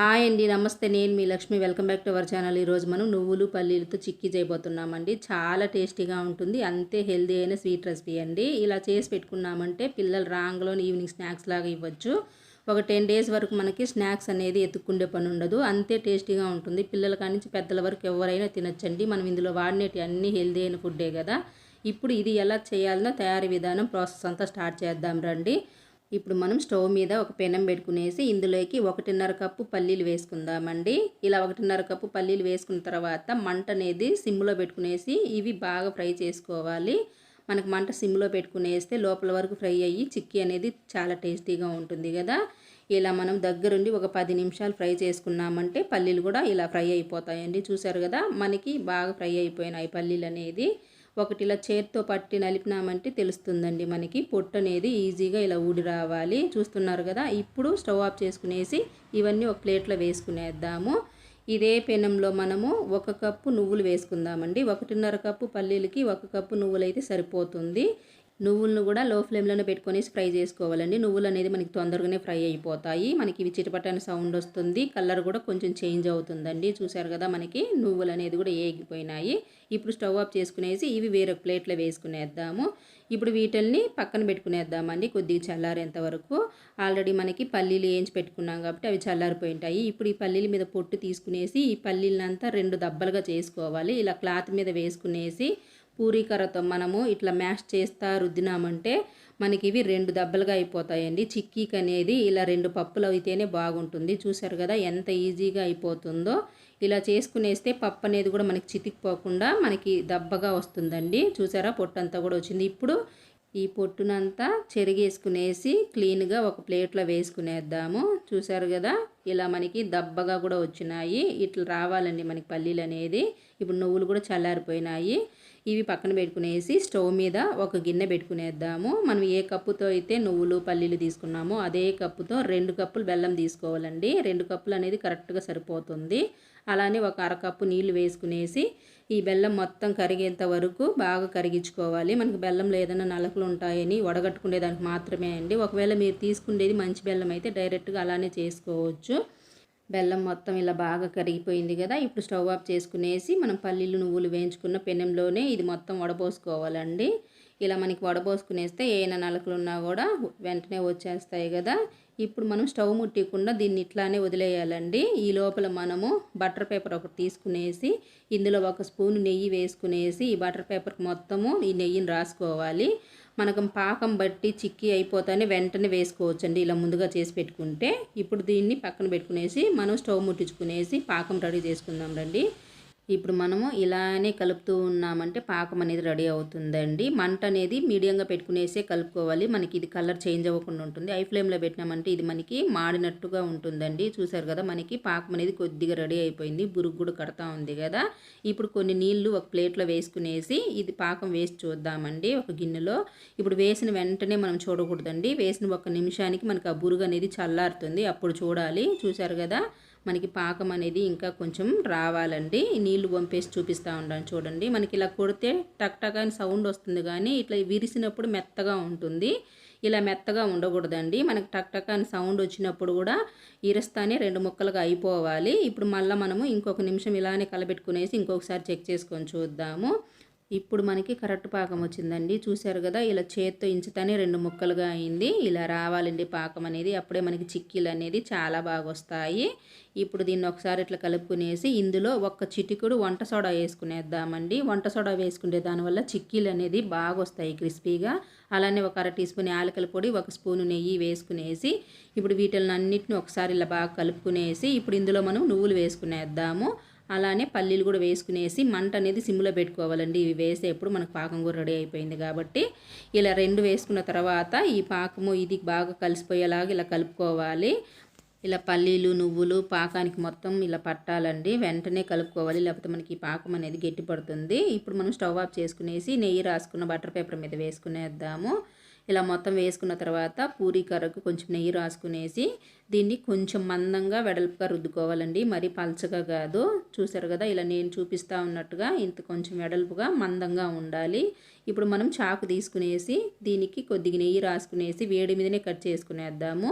Hi అండి నమస్తే. నేను మీ Lakshmi. Welcome back to our channel. ఈరోజు మనం నువ్వులు పల్లీలతో చిక్కీ చేయబోతున్నామండి. చాలా టేస్టీగా ఉంటుంది. అంతే హెల్దీ అయిన స్వీట్ రెసిపీ అండి. ఇలా చేసి పెట్టుకున్నామంటే పిల్లలు రాంగ్లోని ఈవినింగ్ స్నాక్స్ లాగా ఇవ్వచ్చు. ఒక టెన్ డేస్ వరకు మనకి స్నాక్స్ అనేది ఎత్తుక్కుండే పని ఉండదు. అంతే టేస్టీగా ఉంటుంది. పిల్లల కానించి పెద్దల వరకు ఎవరైనా తినొచ్చండి. మనం ఇందులో వాడినటి అన్ని హెల్దీ అయిన ఫుడ్డే కదా. ఇప్పుడు ఇది ఎలా చేయాలనో తయారీ విధానం ప్రాసెస్ అంతా స్టార్ట్ చేద్దాం రండి. ఇప్పుడు మనం స్టవ్ మీద ఒక పెనం పెట్టుకునేసి ఇందులోకి ఒకటిన్నర కప్పు పల్లీలు వేసుకుందామండి. ఇలా ఒకటిన్నర కప్పు పల్లీలు వేసుకున్న తర్వాత మంట అనేది సిమ్లో పెట్టుకునేసి ఇవి బాగా ఫ్రై చేసుకోవాలి. మనకు మంట సిమ్లో పెట్టుకునేస్తే లోపల వరకు ఫ్రై అయ్యి చిక్కీ అనేది చాలా టేస్టీగా ఉంటుంది కదా. ఇలా మనం దగ్గరుండి ఒక పది నిమిషాలు ఫ్రై చేసుకున్నామంటే పల్లీలు కూడా ఇలా ఫ్రై అయిపోతాయండి. చూసారు కదా మనకి బాగా ఫ్రై అయిపోయినాయి పల్లీలు అనేది. ఒకటి ఇలా చేతితో పట్టి నలిపినామంటే తెలుస్తుందండి మనకి. పొట్టు అనేది ఈజీగా ఇలా ఊడి రావాలి. చూస్తున్నారు కదా ఇప్పుడు స్టవ్ ఆఫ్ చేసుకునేసి ఇవన్నీ ఒక ప్లేట్లో వేసుకునేద్దాము. ఇదే పెనంలో మనము ఒక కప్పు నువ్వులు వేసుకుందామండి. ఒకటిన్నర కప్పు పల్లీలకి ఒక కప్పు నువ్వులు అయితే సరిపోతుంది. నువ్వులను కూడా లో ఫ్లేమ్లోనే పెట్టుకొని ఫ్రై చేసుకోవాలండి. నువ్వులు అనేది మనకి తొందరగానే ఫ్రై అయిపోతాయి. మనకి ఇవి చిటపటని సౌండ్ వస్తుంది. కలర్ కూడా కొంచెం చేంజ్ అవుతుందండి. చూసారు కదా మనకి నువ్వులు అనేది కూడా ఏగిపోయినాయి. ఇప్పుడు స్టవ్ ఆఫ్ చేసుకునేసి ఇవి వేరే ప్లేట్లో వేసుకునేద్దాము. ఇప్పుడు వీటిల్ని పక్కన పెట్టుకునేద్దామండి కొద్దిగా చల్లారేంత వరకు. ఆల్రెడీ మనకి పల్లీలు వేయించి పెట్టుకున్నాం కాబట్టి అవి చల్లారిపోయి ఉంటాయి ఇప్పుడు ఈ పల్లీల మీద పొట్టు తీసుకునేసి ఈ పల్లీలంతా రెండు దబ్బలుగా చేసుకోవాలి. ఇలా క్లాత్ మీద వేసుకునేసి పూరీకరతో మనము ఇట్లా మ్యాష్ చేస్తా రుద్దినామంటే మనకి ఇవి రెండు దెబ్బలుగా అయిపోతాయండి. చిక్కీకి అనేది ఇలా రెండు పప్పులు అయితేనే బాగుంటుంది. చూసారు కదా ఎంత ఈజీగా అయిపోతుందో. ఇలా చేసుకునేస్తే పప్పు అనేది కూడా మనకి చితికిపోకుండా మనకి దబ్బగా వస్తుందండి. చూసారా పొట్టంతా కూడా వచ్చింది. ఇప్పుడు ఈ పొట్టునంతా చెరిగేసుకునేసి క్లీన్గా ఒక ప్లేట్లో వేసుకునేద్దాము. చూసారు కదా? ఇలా మనకి దబ్బగా కూడా వచ్చినాయి. ఇట్లా రావాలండి మనకి పల్లీలు అనేది. ఇప్పుడు నువ్వులు కూడా చల్లారిపోయినాయి. ఇవి పక్కన పెట్టుకునేసి స్టవ్ మీద ఒక గిన్నె పెట్టుకునేద్దాము. మనం ఏ కప్పుతో అయితే నువ్వులు పల్లీలు తీసుకున్నామో అదే కప్పుతో రెండు కప్పులు బెల్లం తీసుకోవాలండి. రెండు కప్పులు అనేది కరెక్ట్గా సరిపోతుంది. అలానే ఒక అరకప్పు నీళ్ళు వేసుకునేసి ఈ బెల్లం మొత్తం కరిగేంత వరకు బాగా కరిగించుకోవాలి. మనకు బెల్లంలో ఏదైనా నలకలు ఉంటాయని వడగట్టుకునేదానికి మాత్రమే అండి. ఒకవేళ మీరు తీసుకునేది మంచి బెల్లం అయితే డైరెక్ట్గా అలానే చేసుకోవచ్చు. బెల్లం మొత్తం ఇలా బాగా కరిగిపోయింది కదా ఇప్పుడు స్టవ్ ఆఫ్ చేసుకునేసి మనం పల్లీలు నువ్వులు వేయించుకున్న పెనంలోనే ఇది మొత్తం వడపోసుకోవాలండి ఇలా మనకి వడపోసుకునేస్తే ఏమైనా నలకలు ఉన్నా కూడా వెంటనే వచ్చేస్తాయి కదా. ఇప్పుడు మనం స్టవ్ ముట్టకుండా దీన్ని ఇట్లానే వదిలేయాలండి. ఈ లోపల మనము బటర్ పేపర్ ఒకటి తీసుకునేసి ఇందులో ఒక స్పూన్ నెయ్యి వేసుకునేసి ఈ బటర్ పేపర్కి మొత్తము ఈ నెయ్యిని రాసుకోవాలి. మనకు పాకం బట్టి చిక్కి అయిపోతానే వెంటనే వేసుకోవచ్చండి. ఇలా ముందుగా చేసి పెట్టుకుంటే ఇప్పుడు దీన్ని పక్కన పెట్టుకునేసి మనం స్టవ్ ముట్టించుకునేసి పాకం రెడీ చేసుకుందాం రండి. ఇప్పుడు మనము ఇలానే కలుపుతూ ఉన్నామంటే పాకం అనేది రెడీ అవుతుందండి. మంట అనేది మీడియంగా పెట్టుకునేసే కలుపుకోవాలి. మనకి ఇది కలర్ చేంజ్ అవ్వకుండా ఉంటుంది. ఐ ఫ్లేమ్లో పెట్టినామంటే ఇది మనకి మాడినట్టుగా ఉంటుందండి. చూసారు కదా మనకి పాకం అనేది కొద్దిగా రెడీ అయిపోయింది. బురుగు కూడా కడతా ఉంది కదా. ఇప్పుడు కొన్ని నీళ్ళు ఒక ప్లేట్లో వేసుకునేసి ఇది పాకం వేసి చూద్దామండి ఒక గిన్నెలో. ఇప్పుడు వేసిన వెంటనే మనం చూడకూడదండి. వేసిన ఒక నిమిషానికి మనకి ఆ బురుగు అనేది చల్లారుతుంది. అప్పుడు చూడాలి. చూసారు కదా మనకి పాకం అనేది ఇంకా కొంచెం రావాలండి. నీళ్ళు పంపేసి చూపిస్తూ ఉంటాను చూడండి. మనకి ఇలా కొడితే టక్ టక్ అని సౌండ్ వస్తుంది కానీ ఇట్లా విరిసినప్పుడు మెత్తగా ఉంటుంది. ఇలా మెత్తగా ఉండకూడదండి. మనకి టక్ టక్ అని సౌండ్ వచ్చినప్పుడు కూడా ఇరస్తానే రెండు ముక్కలుగా అయిపోవాలి. ఇప్పుడు మళ్ళీ మనము ఇంకొక నిమిషం ఇలానే కలబెట్టుకునేసి ఇంకొకసారి చెక్ చేసుకొని చూద్దాము. ఇప్పుడు మనకి కరెక్ట్ పాకం వచ్చిందండి. చూశారు కదా ఇలా చేత్తో ఇంచుతానే రెండు ముక్కలుగా అయింది. ఇలా రావాలండి పాకం అనేది. అప్పుడే మనకి చిక్కీలు అనేది చాలా బాగా వస్తాయి. ఇప్పుడు దీన్ని ఒకసారి ఇట్లా కలుపుకునేసి ఇందులో ఒక చిటికుడు వంట సోడా వేసుకునేద్దామండి. వంట సోడా వేసుకుంటే దానివల్ల చిక్కీలు అనేది బాగా వస్తాయి క్రిస్పీగా. అలానే ఒక అర టీ స్పూన్ యాలకల పొడి ఒక స్పూను నెయ్యి వేసుకునేసి ఇప్పుడు వీటిని అన్నిటిని ఒకసారి ఇలా బాగా కలుపుకునేసి ఇప్పుడు ఇందులో మనం నువ్వులు వేసుకునేద్దాము. అలానే పల్లీలు కూడా వేసుకునేసి మంట అనేది సిమ్లో పెట్టుకోవాలండి. ఇవి వేసేప్పుడు మనకు పాకం కూడా రెడీ అయిపోయింది కాబట్టి ఇలా రెండు వేసుకున్న తర్వాత ఈ పాకము ఇది బాగా కలిసిపోయేలాగా ఇలా కలుపుకోవాలి. ఇలా పల్లీలు నువ్వులు పాకానికి మొత్తం ఇలా పట్టాలండి. వెంటనే కలుపుకోవాలి. లేకపోతే మనకి ఈ పాకం అనేది గట్టి పడుతుంది ఇప్పుడు మనం స్టవ్ ఆఫ్ చేసుకునేసి నెయ్యి రాసుకున్న బటర్ పేపర్ మీద వేసుకునేద్దాము. ఇలా మొత్తం వేసుకున్న తర్వాత పూరీ కర్రకు కొంచెం నెయ్యి రాసుకునేసి దీన్ని కొంచెం మందంగా వెడల్పుగా రుద్దుకోవాలండి. మరి పలచగా కాదు. చూసారు కదా ఇలా నేను చూపిస్తూ ఉన్నట్టుగా ఇంత కొంచెం వెడల్పుగా మందంగా ఉండాలి. ఇప్పుడు మనం చాకు తీసుకునేసి దీనికి కొద్దిగా నెయ్యి రాసుకునేసి వేడి మీదనే కట్ చేసుకునేద్దాము.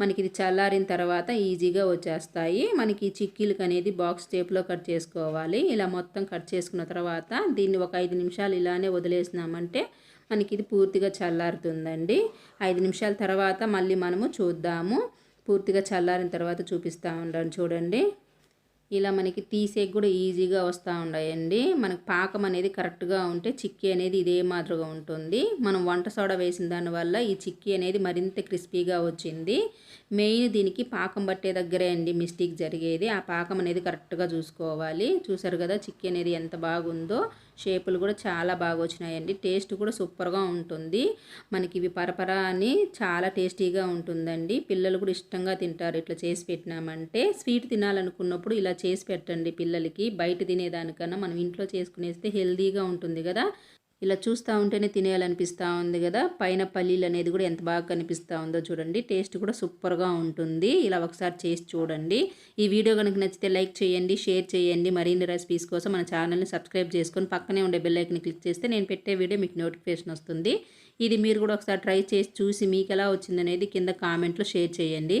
మనకి ఇది చల్లారిన తర్వాత ఈజీగా వచ్చేస్తాయి. మనకి ఈ చిక్కీలకు అనేది బాక్స్ టేప్లో కట్ చేసుకోవాలి. ఇలా మొత్తం కట్ చేసుకున్న తర్వాత దీన్ని ఒక ఐదు నిమిషాలు ఇలానే వదిలేసినామంటే మనకి ఇది పూర్తిగా చల్లారుతుందండి. ఐదు నిమిషాల తర్వాత మళ్ళీ మనము చూద్దాము. పూర్తిగా చల్లారిన తర్వాత చూపిస్తూ ఉంటాను చూడండి. ఇలా మనకి తీసేకి కూడా ఈజీగా వస్తూ ఉన్నాయండి మనకు పాకం అనేది కరెక్ట్గా ఉంటే చిక్కీ అనేది ఇదే మాదిరిగా ఉంటుంది. మనం వంట సోడా వేసిన దానివల్ల ఈ చిక్కీ అనేది మరింత క్రిస్పీగా వచ్చింది. మెయిన్ దీనికి పాకం పట్టే దగ్గరే అండి మిస్టేక్ జరిగేది. ఆ పాకం అనేది కరెక్ట్గా చూసుకోవాలి. చూసారు కదా చిక్కీ అనేది ఎంత బాగుందో. షేపులు కూడా చాలా బాగా వచ్చినాయండి. టేస్ట్ కూడా సూపర్గా ఉంటుంది. మనకి ఇవి పరపరా అని చాలా టేస్టీగా ఉంటుందండి. పిల్లలు కూడా ఇష్టంగా తింటారు ఇట్లా చేసి పెట్టినామంటే. స్వీట్ తినాలనుకున్నప్పుడు ఇలా చేసి పెట్టండి పిల్లలకి. బయట తినేదానికన్నా మనం ఇంట్లో చేసుకునేస్తే హెల్తీగా ఉంటుంది కదా. ఇలా చూస్తూ ఉంటేనే తినేయాలనిపిస్తూ ఉంది కదా. పైన పల్లీలు అనేది కూడా ఎంత బాగా కనిపిస్తూ ఉందో చూడండి. టేస్ట్ కూడా సూపర్గా ఉంటుంది. ఇలా ఒకసారి చేసి చూడండి. ఈ వీడియో కనుక నచ్చితే లైక్ చేయండి షేర్ చేయండి. మరిన్ని రెసిపీస్ కోసం మన ఛానల్ని సబ్స్క్రైబ్ చేసుకొని పక్కనే ఉండే బెల్ ఐకన్ క్లిక్ చేస్తే నేను పెట్టే వీడియో మీకు నోటిఫికేషన్ వస్తుంది. ఇది మీరు కూడా ఒకసారి ట్రై చేసి చూసి మీకు ఎలా వచ్చిందనేది కింద కామెంట్లో షేర్ చేయండి.